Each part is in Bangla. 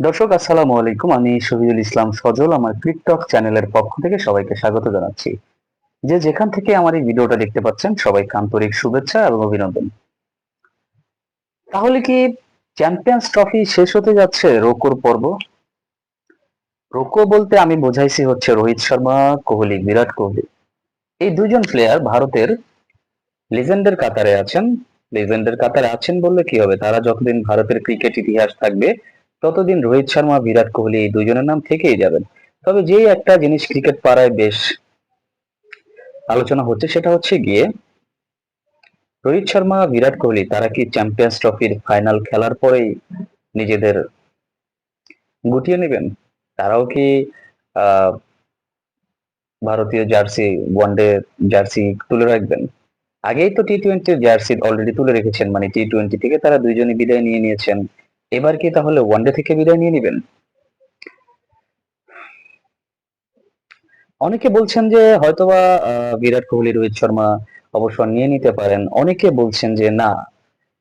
দর্শক, আসসালামু আলাইকুম। আমি শহীদুল ইসলাম সজল, আমার ক্রিকটক চ্যানেলের পক্ষ থেকে সবাইকে স্বাগত জানাচ্ছি। যে যেখান থেকে আমার এই ভিডিওটা দেখতে পাচ্ছেন, সবাইকে আন্তরিক শুভেচ্ছা এবং অভিনন্দন। তাহলে কি চ্যাম্পিয়ন্স ট্রফি শেষ হতে যাচ্ছে রোকোর পর্ব? রোকো বলতে আমি বোঝাইছি হচ্ছে রোহিত শর্মা, কোহলি, বিরাট কোহলি। এই দুজন প্লেয়ার ভারতের লিজেন্ডের কাতারে আছেন। লিজেন্ডের কাতারে আছেন বললে কি হবে? তারা যতদিন ভারতের ক্রিকেট ইতিহাস থাকবে ততদিন রোহিত শর্মা, বিরাট কোহলি এই দুজনের নাম থেকেই যাবেন। তবে যে একটা জিনিস ক্রিকেট পাড়ায় বেশ আলোচনা হচ্ছে, সেটা হচ্ছে গিয়ে রোহিত শর্মা, বিরাট কোহলি, তারা কি চ্যাম্পিয়ন্স ট্রফির ফাইনাল খেলার পরেই নিজেদের গুটিয়ে নেবেন? তারাও কি ভারতীয় জার্সি ওয়ানডে জার্সি তুলে রাখবেন? আগেই তো টি টোয়েন্টির জার্সি অলরেডি তুলে রেখেছেন মানে টি টোয়েন্টি থেকে তারা দুইজনই বিদায় নিয়ে নিয়েছেন। এবার কি তাহলে ওয়ানডে থেকে বিদায় নিয়ে নেবেন? অনেকে বলছেন যে হয়তোবা বিরাট কোহলি, রোহিত শর্মা অবসর নিয়ে নিতে পারেন। অনেকে বলছেন যে না,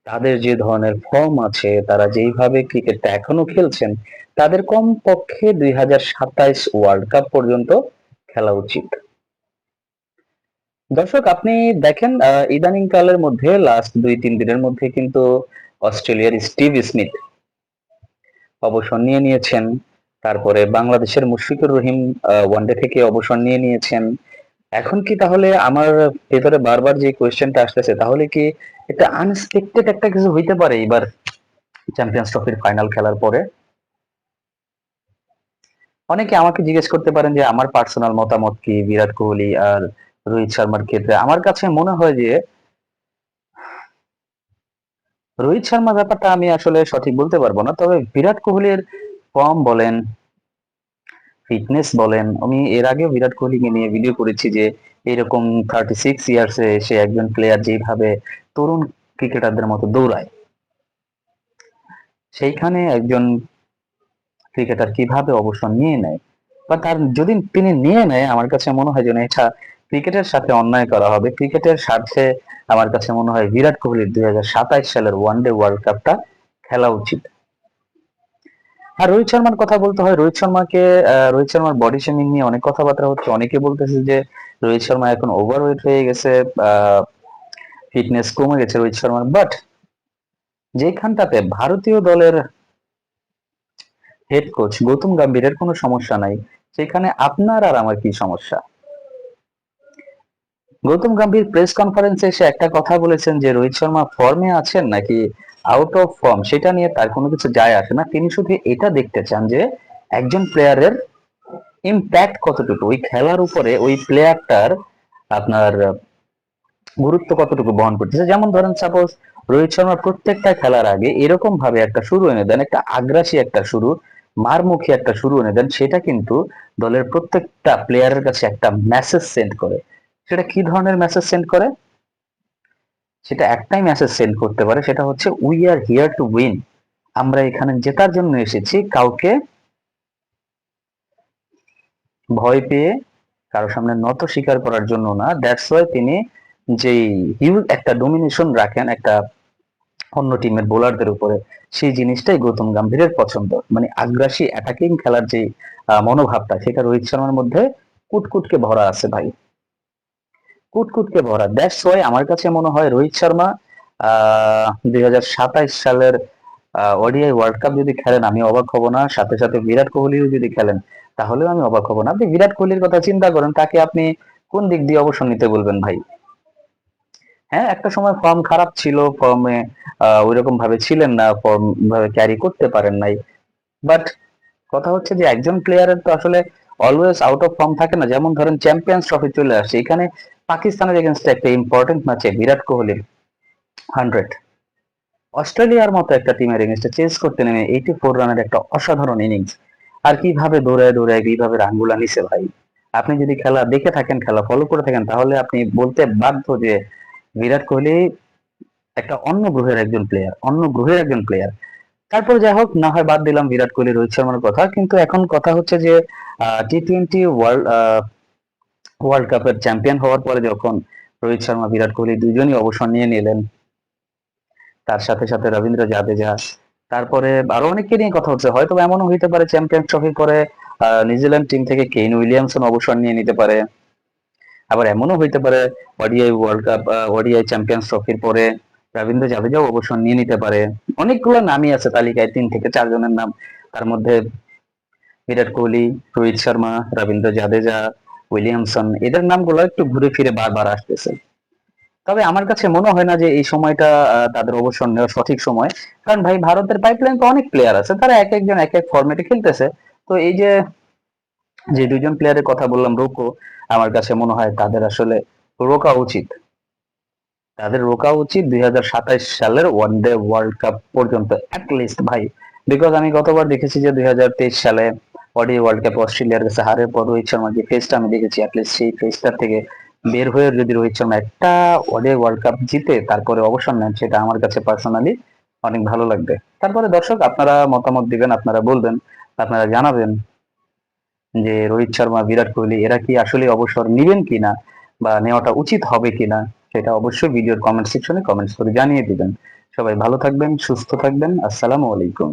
তাদের যে ধরনের ফর্ম আছে, তারা যেইভাবে ক্রিকেটটা এখনও খেলছেন, তাদের কম পক্ষে দুই হাজার সাতাইশ ওয়ার্ল্ড কাপ পর্যন্ত খেলা উচিত। দর্শক, আপনি দেখেন ইদানিং কালের মধ্যে লাস্ট দুই তিন দিনের মধ্যে কিন্তু অস্ট্রেলিয়ার স্টিভ স্মিথ অবসর নিয়ে নিয়েছেন। তারপরে বাংলাদেশের মুশফিকুর রহিম ওয়ানডে থেকে অবসর নিয়ে নিয়েছেন। এখন কি তাহলে আমার ভেতরে বারবার যে কোয়েশ্চেনটা আসতেছে, তাহলে কি এটা আনএক্সপেক্টেড একটা কিছু হইতে পারে এবার চ্যাম্পিয়ন্স ট্রফির ফাইনাল খেলার পরে? অনেকে আমাকে জিজ্ঞেস করতে পারেন যে, আমার পার্সোনাল মতামত কি? বিরাট কোহলি আর রোহিত শর্মার ক্ষেত্রে। আমার কাছে মনে হয় যে রোহিত শর্মা ব্যাপারটা আমি আসলে সঠিক বলতে পারব না, তবে বিরাট কোহলির ফর্ম বলেন, ফিটনেস বলেন, আমি এর আগেও বিরাট কোহলিকে নিয়ে ভিডিও করেছি যে এরকম থার্টি সিক্স ইয়ার্সে এসে একজন প্লেয়ার যেভাবে তরুণ ক্রিকেটারদের মতো দৌড়ায়। সেইখানে একজন ক্রিকেটার কীভাবে অবসর নিয়ে নেয়? বা তার যদি তিনি নিয়ে নেয়, আমার কাছে মনে হয় যেন এটা ক্রিকেটের সাথে অন্যায় করা হবে। ক্রিকেটের স্বার্থে আমার কাছে মনে হয় বিরাট কোহলির দুই সালের ওয়ানডে ওয়ার্ল্ড কাপটা খেলা উচিত। আর রোহিত শর্মার কথা বলতে হয়, রোহিত শর্মাকে রোহিত শর্মার বডি শেমিং নিয়ে অনেক কথাবার্তা হচ্ছে। অনেকে বলতেছে যে রোহিত শর্মা এখন ওভারওয়েট হয়ে গেছে ফিটনেস কমে গেছে রোহিত শর্মার বাট যেখানটাতে ভারতীয় দলের হেড কোচ গৌতম গম্ভীরের কোনো সমস্যা নাই, সেখানে আপনার আর আমার কি সমস্যা? গৌতম গম্ভীর প্রেস কনফারেন্সে এসে একটা কথা বলেছেন যে, রোহিত শর্মা ফর্মে আছেন নাকি আউট অফ ফর্ম সেটা নিয়ে তার কোনো কিছু যায় আসে না। তিনি শুধু এটা দেখতে চান যে, একজন প্লেয়ারের ইম্প্যাক্ট কতটুকু? ওই খেলার উপরে ওই প্লেয়ারটার আপনার গুরুত্ব কতটুকু বহন করতেছে? যেমন ধরেন সাপোজ রোহিত শর্মা প্রত্যেকটা খেলার আগে এরকম ভাবে একটা শুরু এনে দেন, একটা আগ্রাসী একটা শুরু, মারমুখী একটা শুরু এনে দেন, সেটা কিন্তু দলের প্রত্যেকটা প্লেয়ারের কাছে একটা মেসেজ সেন্ড করে। সেটা কি ধরনের মেসেজ সেন্ড করে? সেটা একটাই মেসেজ সেন্ড করতে পারে, সেটা হচ্ছে we are here to win আমরা এখানে জেতার জন্য এসেছি, কাউকে ভয় পেয়ে কারও সামনে নত স্বীকার করার জন্য না। দ্যাটস ওয়াই তিনি যেই হিউজ একটা ডোমিনেশন রাখেন একটা অন্য টিমের বোলারদের উপরে, সেই জিনিসটাই গৌতম গম্ভীরের পছন্দ। মানে আগ্রাসী অ্যাটাকিং খেলার যে মনোভাবটা, সেটা রোহিত শর্মার মধ্যে কুটকুটকে ভরা আছে ভাই। কুটকুটকে ভরা। দ্যাটস ওয়াই আমার কাছে মনে হয় রোহিত শর্মা দুই সালের ওডিআই ওয়ার্ল্ড কাপ যদি খেলেন, আমি অবাক হব না। সাথে সাথে বিরাট কোহলিও যদি খেলেন, তাহলেও আমি অবাক হব না। আপনি বিরাট কোহলির কথা চিন্তা করেন, তাকে আপনি কোন দিক দিয়ে অবসর নিতে বলবেন ভাই? হ্যাঁ একটা সময় ফর্ম খারাপ ছিল ফর্মে ওইরকম ভাবে ছিলেন না ফর্ম ভাবে ক্যারি করতে পারেন নাই। বাট কথা হচ্ছে যে, একজন প্লেয়ারের তো আসলে অলওয়েজ আউট অফ ফর্ম থাকে না। যেমন ধরেন চ্যাম্পিয়ন্স ট্রফি চলে আসছে। এখানে পাকিস্তানের এগেনস্টে একটা ইম্পর্টেন্ট ম্যাচে বিরাট কোহলির হান্ড্রেড অস্ট্রেলিয়ার মতো একটা টিমের এগেনস্টে চেস করতে নেমে এইটি ফোর রানের একটা অসাধারণ ইনিংস আর কীভাবে দৌড়ায় দৌড়ায়, কীভাবে রাঙ্গুলা নিছে ভাই? আপনি যদি খেলা দেখে থাকেন, খেলা ফলো করে থাকেন, তাহলে আপনি বলতে বাধ্য যে বিরাট কোহলি একটা অন্য গ্রহের একজন প্লেয়ার অন্য গ্রহের একজন প্লেয়ার তারপর যাই হোক, না হয় বাদ দিলাম, বিরাট কোহলি রোহিত শর্মার কথা। কিন্তু এখন কথা হচ্ছে যে টি টোয়েন্টি ওয়ার্ল্ড ওয়ার্ল্ড কাপের চ্যাম্পিয়ন হওয়ার পরে যখন রোহিত শর্মা, বিরাট কোহলি দুজনই অবসর নিয়ে নিলেন, তার সাথে সাথে রবীন্দ্র জাদেজা, তারপরে আরও অনেককে নিয়ে কথা হচ্ছে। হয়তো এমনও হইতে পারে চ্যাম্পিয়ন ট্রফির পরে নিউজিল্যান্ড টিম থেকে কেইন উইলিয়ামসন অবসর নিয়ে নিতে পারে। আবার এমনও হইতে পারে ODI world cup ODI champions ট্রফির পরে রবীন্দ্র জাদেজাও অবসর নিয়ে নিতে পারে। অনেকগুলো নামই আছে তালিকায়, তিন থেকে চারজনের নাম। তার মধ্যে বিরাট কোহলি, রোহিত শর্মা, রবীন্দ্র জাদেজা, উইলিয়ামসন, এদের নামগুলো একটু ঘুরে ফিরে বারবার আসতেছে। তবে আমার কাছে মনে হয় না যে এই সময়টা তাদের অবসর নেওয়ার সঠিক সময়। কারণ ভাই, ভারতের পাইপলাইন তো অনেক প্লেয়ার আছে। তারা এক একজন এক এক ফরম্যাটে খেলতেছে। তো এই যে যে দুজন প্লেয়ারের কথা বললাম, রোকো, আমার কাছে মনে হয় তাদের আসলে রোকা উচিত। তাদের রোকা উচিত দুই সালের ওয়ান ডে ওয়ার্ল্ড কাপ পর্যন্ত লিস্ট ভাই। বিকজ আমি গতবার দেখেছি যে দুই হাজার তেইশ সালে ওডি ওয়ার্ল্ড কাপ অস্ট্রেলিয়ার কাছে হারের পর রোহিত শর্মা যে ফেসটা আমি দেখেছি লিস্ট সেই ফেসটার থেকে বের হয়ে যদি রোহিত শর্মা একটা ওডি ওয়ার্ল্ড কাপ জিতে, তারপরে অবসর নেন, সেটা আমার কাছে পার্সোনালি অনেক ভালো লাগবে। তারপরে দর্শক, আপনারা মতামত দিবেন, আপনারা বলবেন, আপনারা জানাবেন যে রোহিত শর্মা, বিরাট কোহলি, এরা কি আসলে অবসর নিবেন কিনা বা নেওয়াটা উচিত হবে কিনা? সেটা অবশ্যই ভিডিওর কমেন্ট সেকশনে কমেন্টস করে জানিয়ে দিবেন। সবাই ভালো থাকবেন, সুস্থ থাকবেন। আসসালামু আলাইকুম।